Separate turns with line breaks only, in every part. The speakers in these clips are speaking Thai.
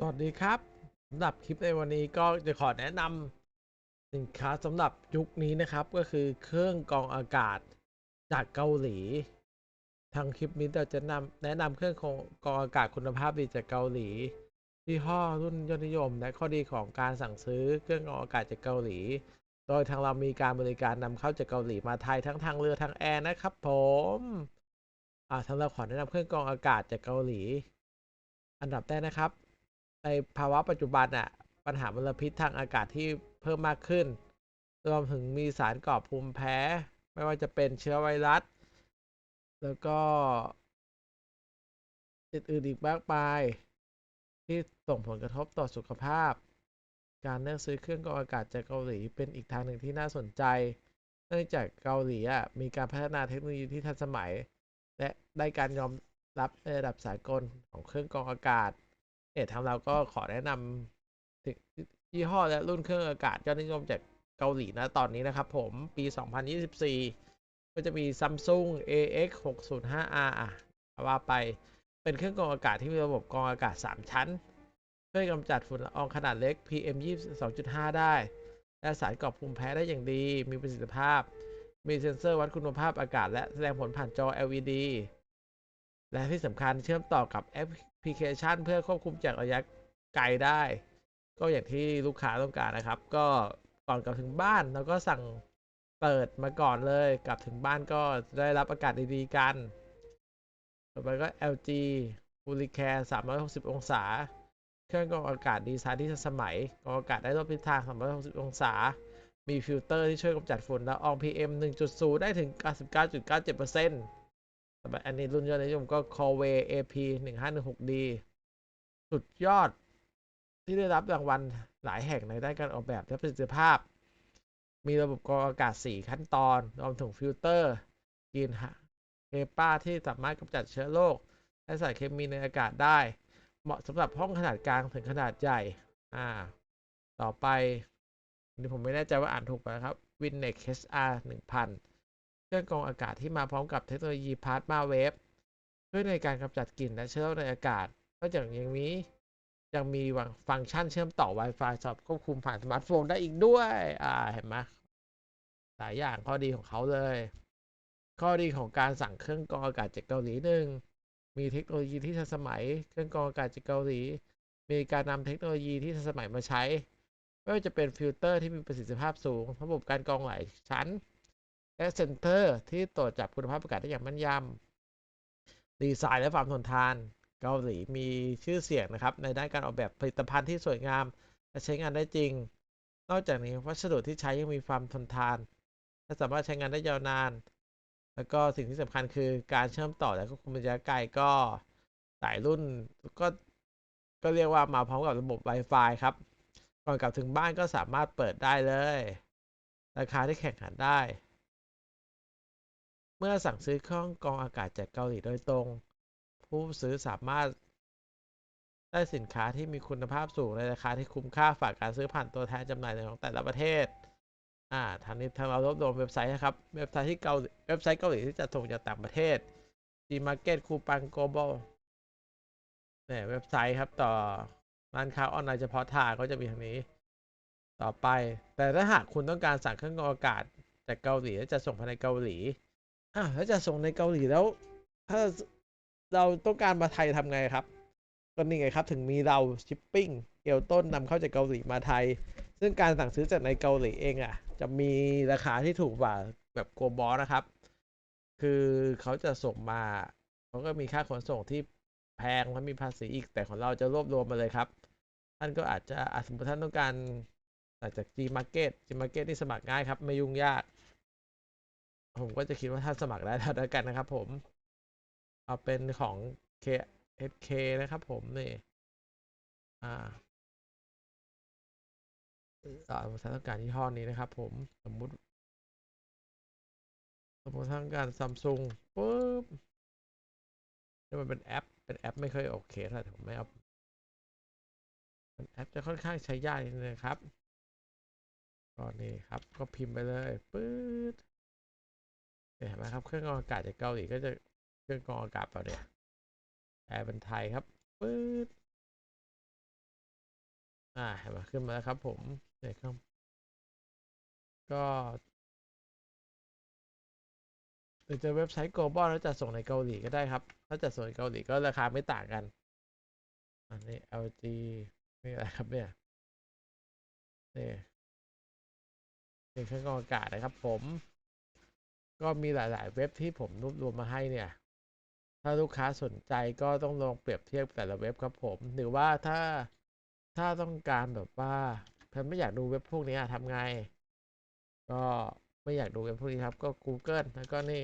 สวัสดีครับสำหรับคลิปในวันนี้ก็จะขอแนะนำสินค้าสำหรับยุคนี้นะครับ ก็คือเครื่องกรองอากาศจากเกาหลี ทางคลิปนี้เราจะนำแนะนำเครื่องกรองอากาศคุณภาพดีจากเกาหลียี่ห้อรุ่นยอดนิยม และข้อดีของการสั่งซื้อเครื่องกรองอากาศจากเกาหลี โดยทางเรามีการบริการนำเข้าจากเกาหลีมาไทยทั้งทางเรือทางแอร์นะครับ ผมอ่าทางเราขอแนะนำเครื่องกรองอากาศจากเกาหลี อันดับแรกนะครับ ในภาวะปัจจุบันอะปัญหามลพิษทางอากาศที่เพิ่มมากขึ้น รวมถึงมีสารก่อภูมิแพ้ ไม่ว่าจะเป็นเชื้อไวรัส แล้วก็อื่นอีกมากมาย ที่ส่งผลกระทบต่อสุขภาพ การเลือกซื้อเครื่องกรองอากาศจากเกาหลีเป็นอีกทางหนึ่งที่น่าสนใจ เนื่องจากเกาหลีอะมีการพัฒนาเทคโนโลยีที่ทันสมัย และได้การยอมรับในระดับสากลของเครื่องกรองอากาศ เอะทางเราก็ขอแนะนำถึงยี่ห้อและรุ่นเครื่องอากาศยอดนิยมจากเกาหลีนะตอนนี้นะครับผมปี 2024 ก็จะมี Samsung AX 605R อะว่าไปเป็นเครื่องกรองอากาศที่มีระบบกรองอากาศ 3 ชั้น ช่วยกำจัดฝุ่นละอองขนาดเล็ก PM 22.5 ได้ และสารก่อภูมิแพ้ได้อย่างดี มีประสิทธิภาพ มีเซ็นเซอร์วัดคุณภาพอากาศ และแสดงผลผ่านจอ LED และที่สำคัญเชื่อมต่อกับแอป ลิเคชัน เพื่อควบคุมจากระยะไกลได้ ก็อย่างที่ลูกค้าต้องการนะครับ ก็ก่อนกลับถึงบ้านเราก็สั่งเปิดมาก่อนเลยกลับถึงบ้านก็ได้รับอากาศดีๆกัน ต่อไปก็ LG u l i c a r e 360 องศา เครื่องกรองอากาศดีไซน์ที่ทันสมัยกรองอากาศได้รอบทิศทาง 360 องศา มีฟิลเตอร์ที่ช่วยกำจัดฝุ่นละออง PM 1.0 ได้ถึง 99.97% สำหรับอันนี้รุ่นยอดนิยมก็ Corvay AP 1516D สุดยอดที่ได้รับรางวัลหลายแห่งในด้านการออกแบบและประสิทธิภาพ มีระบบกรองอากาศ 4 ขั้นตอนรวมถึงฟิลเตอร์กรีนเฮป้าที่สามารถกำจัดเชื้อโรคและสารเคมีในอากาศได้ เหมาะสำหรับห้องขนาดกลางถึงขนาดใหญ่ อ่า ต่อไปนนี้ผมไม่แน่ใจว่าอ่านถูกไหมครับ Winnex HR 1000 เครื่องกรองอากาศที่มาพร้อมกับเทคโนโลยีพาร์ตมาเวฟช่วยในการกำจัดกลิ่นและเชื้อโรคในอากาศนอกจากอย่างนี้ยังมีฟังก์ชันเชื่อมต่อ Wi-Fi สำหรับควบคุมผ่านสมาร์ทโฟนได้อีกด้วย อ่าเห็นไหมหลายอย่างข้อดีของเขาเลย ข้อดีของการสั่งเครื่องกรองอากาศจากเกาหลีหนึ่งมีเทคโนโลยีที่ทันสมัย เครื่องกรองอากาศจากเกาหลี มีการนำเทคโนโลยีที่ทันสมัยมาใช้ ไม่ว่าจะเป็นฟิลเตอร์ที่มีประสิทธิภาพสูง ระบบการกรองหลายชั้น และเซนเตอร์ที่ตรวจจับคุณภาพอากาศได้อย่างแม่นยำดีไซน์และความทนทาน เกาหลีมีชื่อเสียงนะครับ ในด้านการออกแบบผลิตภัณฑ์ที่สวยงาม และใช้งานได้จริง นอกจากนี้วัสดุที่ใช้ยังมีความทนทาน และสามารถใช้งานได้ยาวนาน แล้วก็สิ่งที่สำคัญคือการเชื่อมต่อและควบคุมระยะไกลก็หลายรุ่นก็ก็เรียกว่ามาพร้อมกับระบบ Wi-Fi ครับ ก่อนกลับถึงบ้านก็สามารถเปิดได้เลย ราคาที่แข่งขันได้ เมื่อสั่งซื้อเครื่องกรองอากาศจากเกาหลีโดยตรง ผู้ซื้อสามารถ ได้สินค้าที่มีคุณภาพสูงในราคาที่คุ้มค่าฝากการซื้อผ่านตัวแทนจำหน่ายในของแต่ละประเทศอ่าทางนี้ทางเรารวบรวมเว็บไซต์นะครับ เว็บไซต์ที่เกาเว็บไซต์เกาหลีที่จะส่งจากต่างประเทศ Gmarket Coupang Global เนี่ยเว็บไซต์ครับต่อร้านค้าออนไลน์เฉพาะทางก็จะมีทางนี้ ต่อไป แต่ถ้าหากคุณต้องการสั่งเครื่องกรองอากาศจากเกาหลีและจะส่งภายในเกาหลี อ่าแล้วจะส่งในเกาหลีแล้ว ถ้าเราต้องการมาไทยทำไงครับ ก็นี่ไงครับ ถึงมีเราชิปปิ้งเอลต้นนำเข้าจากเกาหลีมาไทย ซึ่งการสั่งซื้อจากในเกาหลีเองอะ จะมีราคาที่ถูกกว่าแบบโกบอนะครับ คือเขาจะส่งมาเขาก็มีค่าขนส่งที่แพงและมีภาษีอีกแต่ของเราจะรวบรวมมาเลยครับ ท่านก็อาจจะอาจสมมติท่านต้องการสั่งจาก G Market G Market นี่สมัครง่ายครับ ไม่ยุ่งยาก ผมก็จะคิดว่าท่าสมัครได้แล้วกันนะครับผม เอาเป็นของ K SK นะครับผมนี่ อ่าสมมติท่านต้องการยี่ห้อนี้นะครับผมสมมุติ สมมติทานต้องการซัมซุงปุ๊บนี่มันเป็นแอป เป็นแอปไม่ค่อยโอเคเท่าไหร่ผมไม่เอาเป็นแอปจะค่อนข้างใช้ยากนิดนึงครับก็นี่ครับ ก็พิมพ์ไปเลยปื๊ด เห็นไหมครับเครื่องกรองอากาศจากเกาหลีก็จะเครื่องกรองอากาศเปล่าเนี่ยแปลเป็นไทยครับปื๊ดอ่าเห็นไหมขึ้นมาแล้วครับ ผมเนี่ยครับก็หรือจะเว็บไซต์ global แล้วจะส่งในเกาหลีก็ได้ครับ ถ้าจะส่งในเกาหลีก็ราคาไม่ต่างกัน อันนี้ LG นี่อะไรครับเนี่ยนี่เป็นเครื่องกรองอากาศนะครับผม ก็มีหลาย ๆ เว็บที่ผมรวบรวมมาให้เนี่ย ถ้าลูกค้าสนใจก็ต้องลองเปรียบเทียบแต่ละเว็บครับผม หรือว่าถ้าถ้าต้องการแบบว่าแพนไม่อยากดูเว็บพวกนี้ทำไง ก็ไม่อยากดูเว็บพวกนี้ครับ ก็ Google แล้วก็นี่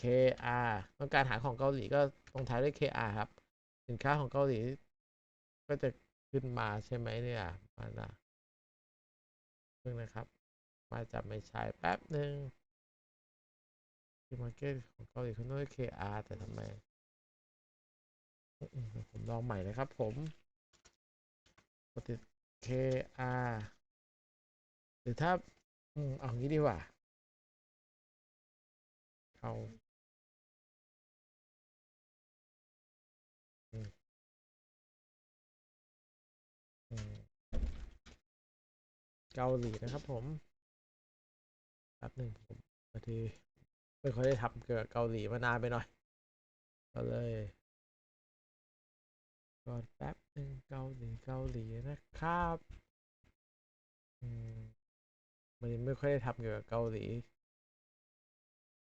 KR ต้องการหาของเกาหลีก็ลงท้ายด้วย KR ครับ สินค้าของเกาหลี ก็จะขึ้นมาใช่ไหมเนี่ยมานะเพิ่งนะครับ มาจะไม่ใช่แป๊บหนึ่ง ที่มาร์เก็ตของเกาหลีเขาต้องด้วย KR แต่ทำไมผมลองใหม่นะครับผมกดติด KR หรือถ้าอืมเอางี้ดีกว่า เอาอืมอืมเกาหลีนะครับผมแป๊บหนึ่งผมบาที ไม่ค่อยได้ทำเกี่ยวกับเกาหลีมานานไปหน่อย ก็เลยก่อนแป๊บหนึ่งเกาหลีเกาหลีนะครับอืมมันยังไม่ค่อยได้ทำเกี่ยวกับเกาหลี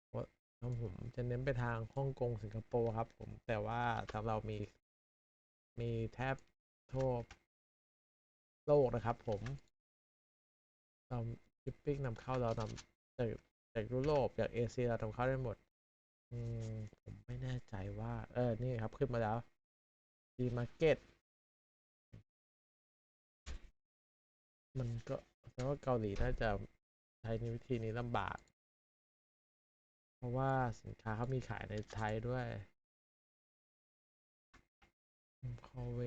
เพราะทางผมจะเน้นไปทางฮ่องกงสิงคโปร์ครับ ผมแต่ว่าทางเรามีมีแทบทั่วโลกนะครับ ผมเราชิปปิ้งนำเข้าเรานำจาก จากยุโรปจากเอเชียเรานำเข้าได้หมด อืม ผมไม่แน่ใจว่า เออ นี่ครับขึ้นมาแล้วดีมาร์เก็ตมันก็แปลว่าเกาหลีน่าจะใช้ในวิธีนี้ลำบาก เพราะว่าสินค้าเขามีขายในไทยด้วยคอเว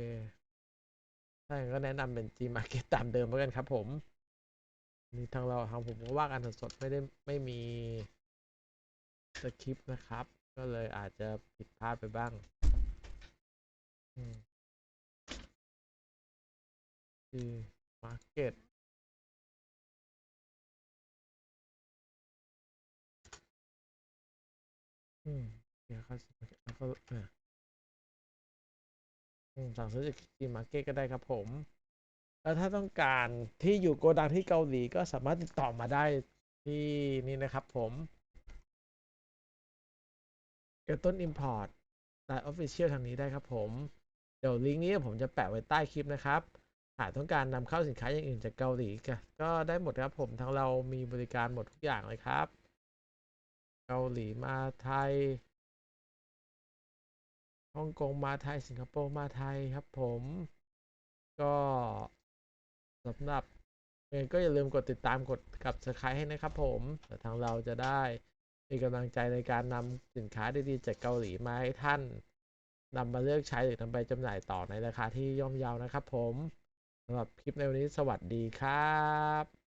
ถ้าอย่างนั้นก็แนะนำเป็น G Market ตามเดิมแล้วกันครับผม นี่ทางเราทางผมก็ว่ากันสดๆไม่ได้ไม่มีสคริปต์นะครับ ก็เลยอาจจะผิดพลาดไปบ้างอืม G Market อืมเดี๋ยวเขาแล้วก็อ่าอืมสั่งซื้อจาก G Market ก็ได้ครับผม แล้วถ้าต้องการที่อยู่โกดังที่เกาหลีก็สามารถติดต่อมาได้ที่นี่นะครับผมเอลต้นอิมพอร์ตไลน์ออฟฟิเชียลทางนี้ได้ครับผม เดี๋ยวลิงก์นี้ผมจะแปะไว้ใต้คลิปนะครับ หากต้องการนำเข้าสินค้าอย่างอื่นจากเกาหลีก็ก็ได้หมดครับผมทางเรามีบริการหมดทุกอย่างเลยครับ เกาหลีมาไทยฮ่องกงมาไทยสิงคโปร์มาไทยครับผม ก็ สำหรับเองก็อย่าลืมกดติดตามกดกับสไครต์ให้นะครับผมแต่ทางเราจะได้มีกำลังใจในการนำสินค้าดีๆจากเกาหลีมาให้ท่านนำมาเลือกใช้หรือนำไปจำหน่ายต่อในราคาที่ย่อมเยานะครับผมสำหรับคลิปในวันนี้สวัสดีครับ